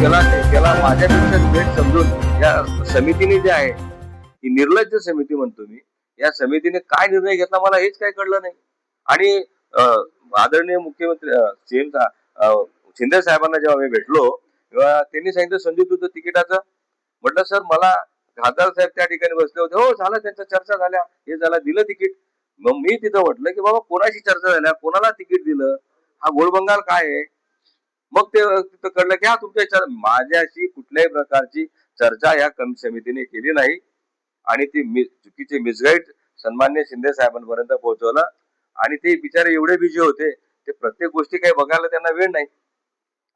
त्याला त्याला माझ्यापेक्षा भेट समजून या समितीने जे आहे ही निर्लज्ज समिती म्हणतो मी या समितीने काय निर्णय घेतला मला हेच काय कळलं नाही. आणि आदरणीय मुख्यमंत्री सीएम शिंदे साहेबांना जेव्हा मी भेटलो तेव्हा त्यांनी सांगितलं संजू तुझं तिकिटाचं. म्हटलं सर मला खासदार साहेब त्या ठिकाणी बसले होते. हो झालं त्यांच्या चर्चा झाल्या. हे झालं दिलं तिकीट. मग मी तिथं म्हटलं की बाबा कोणाशी चर्चा झाल्या? कोणाला तिकीट दिलं? हा गोळबंगाल काय आहे? मग ते तिथं कळलं की हा तुमच्या माझ्याशी कुठल्याही प्रकारची चर्चा या कमी समितीने केली नाही. आणि ती मि- चुकीचे मिसगाईड सन्मान्य शिंदे साहेबांपर्यंत पोहोचवलं. आणि ते बिचारे एवढे बिझी होते ते प्रत्येक गोष्टी काही बघायला त्यांना वेळ नाही.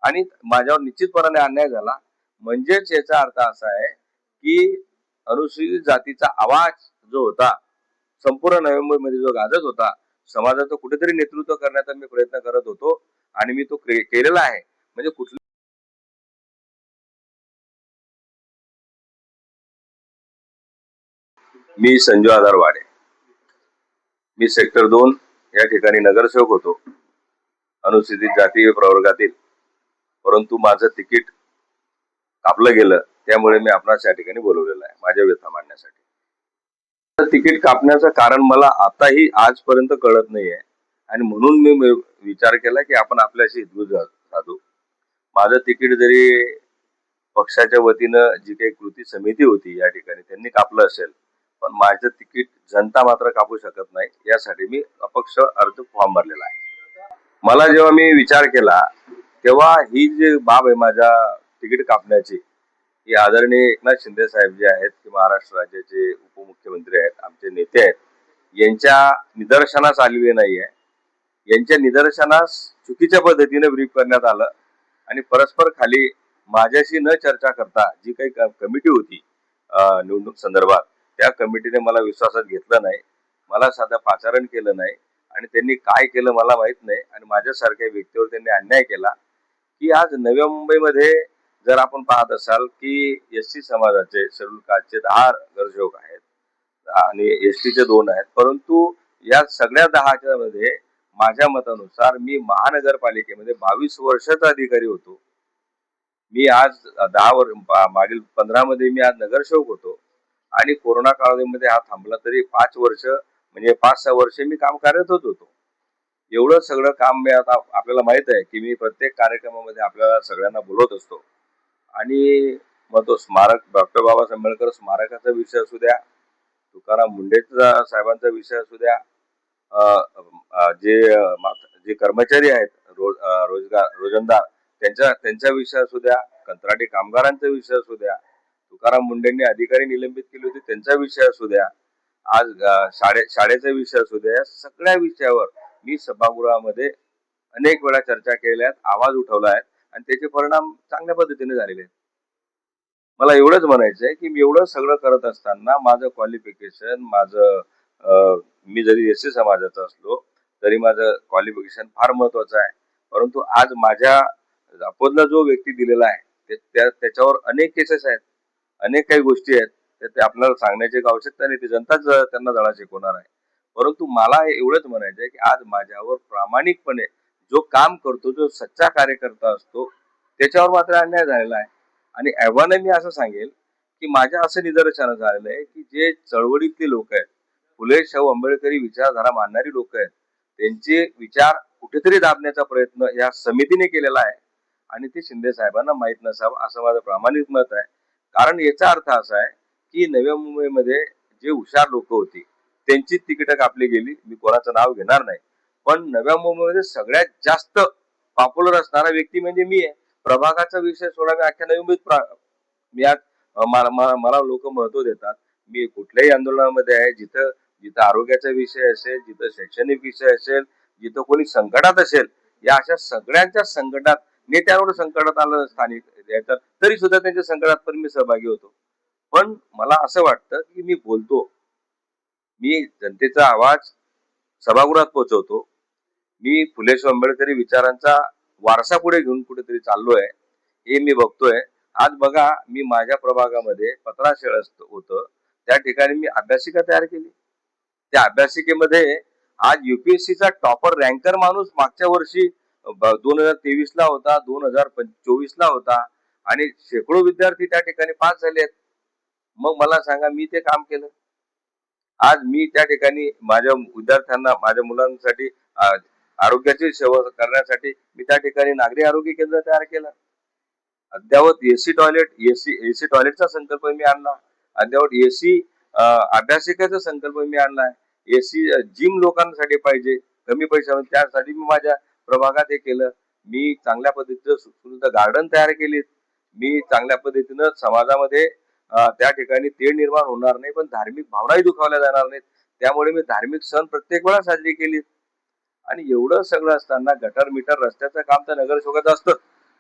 आणि माझ्यावर निश्चितपणाने अन्याय झाला. म्हणजेच याचा अर्थ असा आहे की अनुसूचित जातीचा आवाज जो होता संपूर्ण नोव्हेंबरमध्ये जो गाजत होता समाजाचं कुठेतरी नेतृत्व करण्याचा मी प्रयत्न करत होतो. आणि मी तो केलेला आहे. म्हणजे कुठल्या मी संजू आधार वाडे. मी सेक्टर दोन या ठिकाणी नगरसेवक होतो. अनुसूचित जाती प्रवर्गातील. परंतु माझं तिकीट कापलं गेलं त्यामुळे मी आपणास या ठिकाणी बोलवलेलं आहे माझ्या व्यथा मांडण्यासाठी. तर तिकीट कापण्याचं कारण मला आताही आजपर्यंत कळत नाहीये. आणि म्हणून मी विचार केला की आपण आपल्याशी हितगुज साधू. माझं तिकीट जरी पक्षाच्या वतीनं जी काही कृती समिती होती या ठिकाणी त्यांनी कापलं असेल पण माझं तिकीट जनता मात्र कापू शकत नाही यासाठी मी अपक्ष अर्ज फॉर्म भरलेला आहे. मला जेव्हा मी विचार केला तेव्हा ही जी बाब आहे माझ्या तिकीट कापण्याची ही आदरणीय एकनाथ शिंदे साहेब जे आहेत की महाराष्ट्र राज्याचे उपमुख्यमंत्री आहेत आमचे नेते आहेत यांच्या निदर्शनास आलेली नाही आहे. यांच्या निदर्शनास चुकीच्या पद्धतीने ब्रीफ करण्यात आलं आणि परस्पर खाली माझ्याशी न चर्चा करता जी काही कमिटी होती निवडणूक संदर्भात त्या कमिटीने मला विश्वासात घेतलं नाही मला साधं पाचारण केलं नाही आणि त्यांनी काय केलं मला माहीत नाही आणि माझ्यासारख्या व्यक्तीवर त्यांनी अन्याय केला की आज नव्या मुंबईमध्ये जर आपण पाहत असाल की एस टी समाजाचे शेड्यूल कास्टचे दहा नगरसेवक आहेत आणि एस टीचे दोन आहेत परंतु या सगळ्या दहाच्या मध्ये माझ्या मतानुसार मी महानगरपालिकेमध्ये बावीस वर्षाचा अधिकारी होतो. मी आज दहा वर्ष मागील पंधरा मध्ये मी आज नगरसेवक होतो. आणि कोरोना काळामध्ये हा थांबला तरी पाच वर्ष म्हणजे पाच सहा वर्ष मी काम कार्यरतच होतो. एवढं सगळं काम मी आता आपल्याला माहीत आहे की मी प्रत्येक कार्यक्रमामध्ये आपल्याला सगळ्यांना बोलवत असतो. आणि मग तो स्मारक डॉक्टर बाबासाहेब आंबेडकर स्मारकाचा विषय असू द्या तुकाराम मुंडेचा साहेबांचा विषय असू द्या जे जे कर्मचारी आहेत रोज रोजगार रोजंदार त्यांच्या त्यांचा विषय असू द्या कंत्राटी कामगारांचा विषय असू द्या तुकाराम मुंडेंनी अधिकारी निलंबित केले होते त्यांचा विषय असू द्या आज शाळे शाळेचा विषय असू द्या या सगळ्या विषयावर मी सभागृहामध्ये अनेक वेळा चर्चा केल्या आहेत आवाज उठवला आहे आणि त्याचे परिणाम चांगल्या पद्धतीने झालेले आहेत. मला एवढंच म्हणायचं आहे की मी एवढं सगळं करत असताना माझं क्वालिफिकेशन माझं मी जरी एस सी समाजाचा असलो तरी माझं क्वालिफिकेशन फार महत्वाचं आहे. परंतु आज माझ्या अपोजला जो व्यक्ती दिलेला आहे ते- त्या त्याच्यावर अनेक केसेस आहेत. अनेक काही गोष्टी आहेत. तर ते आपल्याला सांगण्याची एक आवश्यकता नाही. ते जनताच त्यांना धडा शिकवणार आहे. परंतु मला हे एवढंच म्हणायचं आहे की आज माझ्यावर प्रामाणिकपणे जो काम करतो जो सच्चा कार्यकर्ता असतो त्याच्यावर मात्र अन्याय झालेला आहे. आणि एव्हाने मी असं सांगेल की माझ्या असं निदर्शनास झालेलं आहे की जे चळवळीतले लोक आहेत फुले शाहू आंबेडकरी विचारधारा मानणारी लोक आहेत त्यांचे विचार कुठेतरी दाबण्याचा प्रयत्न या समितीने केलेला आहे. आणि ते शिंदे साहेबांना माहीत नसावं असं माझं प्रामाणिक मत आहे. कारण याचा अर्थ असा आहे की नव्या मुंबईमध्ये जे हुशार लोक होती त्यांची तिकीटं कापली गेली. मी कोणाचं नाव घेणार नाही. पण नव्या मुंबईमध्ये सगळ्यात जास्त पॉप्युलर असणारा व्यक्ती म्हणजे मी आहे. प्रभागाचा विषय सोडा मी अख्ख्या नवी मुंबईत मी आज मला- मला लोक महत्त्व देतात. मी कुठल्याही आंदोलनामध्ये आहे जिथं जिथं आरोग्याचा विषय असेल जिथं शैक्षणिक विषय असेल जिथं कोणी संकटात असेल या अशा सगळ्यांच्या संकटात नेत्यांवर संकटात आलं स्थानिक याच्यात तरी सुद्धा त्यांच्या संकटात पण मी सहभागी होतो. पण मला असं वाटतं की मी बोलतो. मी जनतेचा आवाज सभागृहात पोहोचवतो. मी फुले आंबेडकरी विचारांचा वारसा पुढे घेऊन कुठेतरी चाललोय हे मी बघतोय. आज बघा मी माझ्या प्रभागामध्ये पत्राशेळ असतो होतं. त्या ठिकाणी मी अभ्यासिका तयार केली. त्या अभ्यासिकेमध्ये आज युपीएससीचा टॉपर रँकर माणूस मागच्या वर्षी दोन हजार तेवीस ला होता दोन हजार चोवीस ला होता आणि शेकडो विद्यार्थी त्या ठिकाणी पास झाले आहेत. मग मला सांगा मी ते काम केलं? आज मी त्या ठिकाणी माझ्या विद्यार्थ्यांना माझ्या मुलांसाठी आरोग्याची सेवा करण्यासाठी मी त्या ठिकाणी नागरी आरोग्य केंद्र तयार केलं. अद्यावत एसी टॉयलेट एसी एसी टॉयलेटचा संकल्प मी आणला. अद्यावत एसी अभ्यासिकेचा संकल्प मी आणलाय एसी जिम लोकांसाठी पाहिजे कमी पैशामध्ये त्यासाठी मी माझ्या प्रभागात हे केलं. मी चांगल्या पद्धतीचं सुसुद्धा गार्डन तयार केलीत. मी चांगल्या पद्धतीनं समाजामध्ये त्या ठिकाणी तेढ निर्माण होणार नाही पण धार्मिक भावनाही दुखावल्या जाणार नाहीत. त्यामुळे मी धार्मिक सण प्रत्येक वेळा साजरी केली आणि एवढं सगळं असताना गटर मीटर रस्त्याचं काम तर नगरसेवकाचं असतं.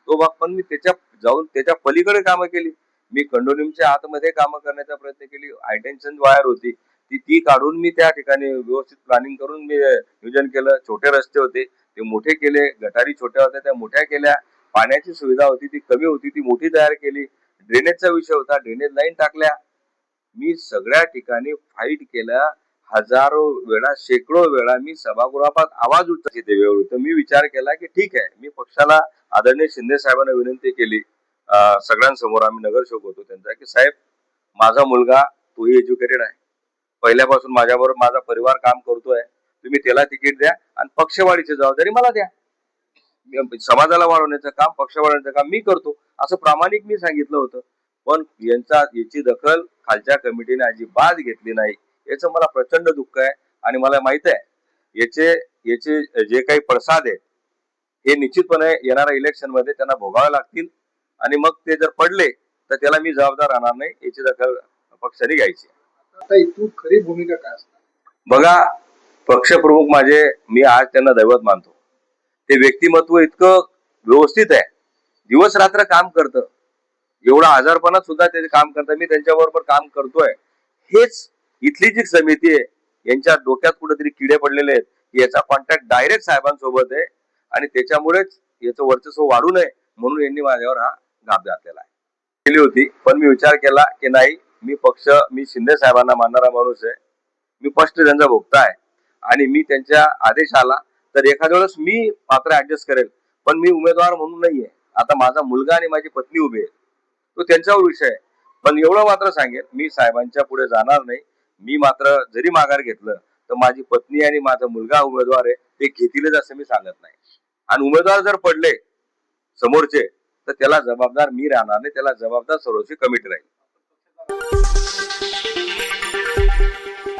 तो भाग पण मी त्याच्या जाऊन त्याच्या पलीकडे कामं केली. मी कंडोनिमच्या आतमध्ये कामं करण्याचा प्रयत्न केली. हायटेन्शन वायर होती. ती ती काढून मी त्या ठिकाणी व्यवस्थित प्लॅनिंग करून मी नियोजन केलं. छोटे रस्ते होते ते मोठे केले गटारी छोट्या होत्या त्या मोठ्या केल्या. पाण्याची सुविधा होती ती कमी होती ती मोठी तयार केली. ड्रेनेजचा विषय होता ड्रेनेज लाईन टाकल्या. मी सगळ्या ठिकाणी फाईट केल्या हजारो वेळा शेकडो वेळा मी सभागृहात आवाज उठत तिथे वेळ मी विचार केला की ठीक आहे मी पक्षाला आदरणीय शिंदे साहेबांना विनंती केली. सगळ्यांसमोर आम्ही नगरसेवक होतो त्यांचा की साहेब माझा मुलगा तोही एज्युकेटेड आहे. पहिल्यापासून माझ्याबरोबर माझा परिवार काम करतोय. तुम्ही त्याला तिकीट द्या आणि पक्षवाढीची जबाबदारी मला द्या. समाजाला वाढवण्याचं काम पक्ष वाढवण्याचं काम मी करतो. असं प्रामाणिक मी सांगितलं होतं. पण यांचा याची दखल खालच्या कमिटीने अजिबात घेतली नाही. याचं मला प्रचंड दुःख आहे आणि मला माहीत आहे. याचे याचे जे काही पडसाद आहेत हे निश्चितपणे येणाऱ्या इलेक्शनमध्ये त्यांना भोगावे लागतील. आणि मग ते जर पडले तर त्याला मी जबाबदार राहणार नाही. याची दखल पक्षाने घ्यायची आता इथून खरी भूमिका काय बघा पक्षप्रमुख माझे मी आज त्यांना दैवत मानतो. ते व्यक्तिमत्व इतकं व्यवस्थित आहे. दिवस रात्र काम करतं. एवढा आजारपणात सुद्धा ते काम करतात. मी त्यांच्याबरोबर काम करतोय. हेच इथली जी समिती आहे यांच्या डोक्यात कुठेतरी किडे पडलेले आहेत. याचा कॉन्टॅक्ट डायरेक्ट साहेबांसोबत आहे आणि त्याच्यामुळेच याचं वर्चस्व वाढू नये म्हणून यांनी माझ्यावर हा घाप घातलेला आहे. केली होती पण मी विचार केला की नाही मी पक्ष मी शिंदे साहेबांना मानणारा माणूस आहे. मी स्पष्ट त्यांचा भोगता आहे. आणि मी त्यांच्या आदेश आला तर एखाद्या वेळेस मी पात्र ऍडजस्ट करेल पण मी उमेदवार म्हणून नाहीये. आता माझा मुलगा आणि माझी पत्नी उभी आहे तो त्यांच्यावर विषय आहे. पण एवढं मात्र सांगेल मी साहेबांच्या पुढे जाणार नाही. मी मात्र जरी माघार घेतलं तर माझी पत्नी आणि माझा मुलगा उमेदवार आहे ते घेतीलच असं मी सांगत नाही. आणि उमेदवार जर पडले समोरचे तर त्याला जबाबदार मी राहणार नाही त्याला जबाबदार सर्वोच्च कमिटी राहील. thank you.